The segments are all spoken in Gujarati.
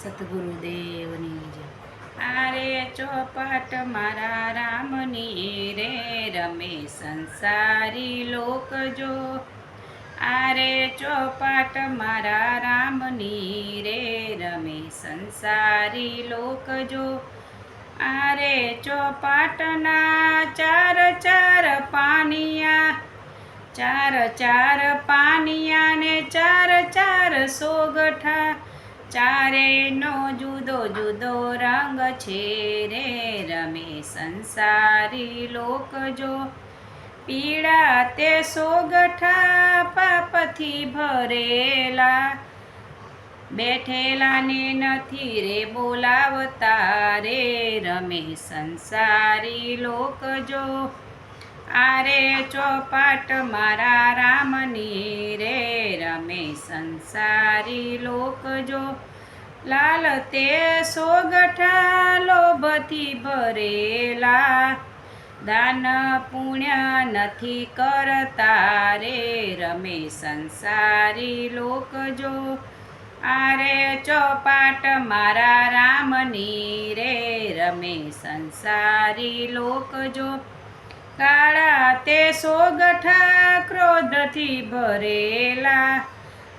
સતગુરુદેવની જય. આરે ચોપાટ મારા રામની રે રમે સંસારી લોક જો. આરે ચોપાટ મારા રામની રે રમે સંસારી લોક જો. આરે ચોપાટના ચાર ચાર પાનિયા, ચાર ચાર પાનિયા ને ચાર ચાર સોગઠા ચારેયનો જુદો જુદો રંગ છે રે, રમે સંસારી લોક જો. પીળા તે સોગઠા પાપથી ભરેલા. બેઠેલાને નથી રે બોલાવતા રે, રમે સંસારી લોક જો. આરે ચોપાટ મારા રામની રે, રમે સંસારી લોક જો લાલ તે સોગઠા લોભથી ભરેલા. દાન પુણ્ય નથી કરતા રે, રમે સંસારી લોક જો આરે ચોપાટ મારા રામની રે, રમે સંસારી લોક જો કાળા તે સોગઠા ક્રોધથી ભરેલા.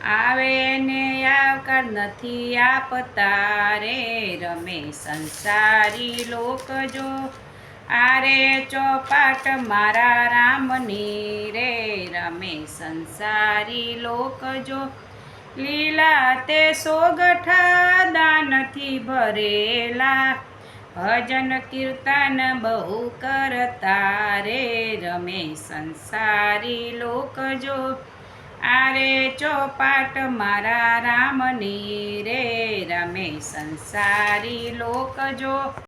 આવે ને આવકાર નથી આપતા રે, રમે સંસારી લોક જો. આરે ચોપાટ મારા રામની રે, રમે સંસારી લોક જો. લીલા તે સોગઠા દાનથી ભરેલા. ભજન કીર્તન બહુ કરતા રે, રમે સંસારી લોક જો આરે ચોપાટ મારા રામની રે, રમે સંસારી લોક જો